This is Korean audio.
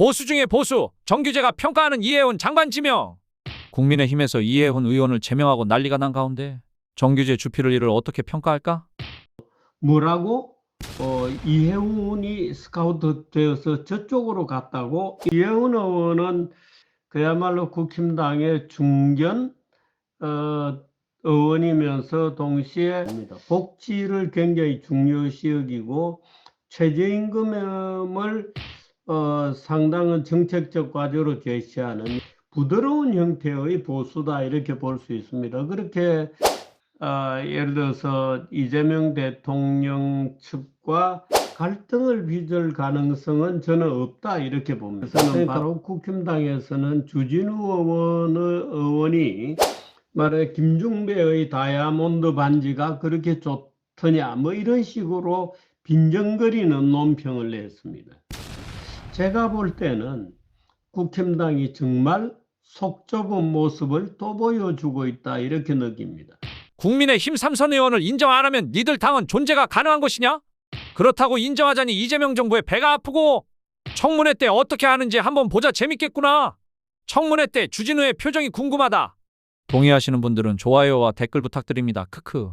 보수 중에 보수, 정규제가 평가하는 이해훈 장관 지명. 국민의힘에서 이해훈 의원을 제명하고 난리가 난 가운데 정규제 주필을 이를 어떻게 평가할까? 뭐라고? 어, 이혜훈이 스카우트 되어서 저쪽으로 갔다고? 이혜훈 의원은 그야말로 국힘당의 중견 어, 의원이면서 동시에 복지를 굉장히 중요시 여기고 최저임금을 어, 상당한 정책적 과제로 제시하는 부드러운 형태의 보수다 이렇게 볼 수 있습니다. 그렇게 어, 예를 들어서 이재명 대통령 측과 갈등을 빚을 가능성은 저는 없다 이렇게 봅니다. 그래서 바로 국힘당에서는 주진우 의원의 의원이 말해 김중배의 다이아몬드 반지가 그렇게 좋더냐 뭐 이런 식으로 빈정거리는 논평을 냈습니다. 제가 볼 때는 국힘당이 정말 속 좁은 모습을 또 보여주고 있다 이렇게 느낍니다. 국민의힘 삼선 의원을 인정 안 하면 니들 당은 존재가 가능한 것이냐? 그렇다고 인정하자니 이재명 정부의 배가 아프고 청문회 때 어떻게 하는지 한번 보자 재밌겠구나. 청문회 때 주진우의 표정이 궁금하다. 동의하시는 분들은 좋아요와 댓글 부탁드립니다. 크크.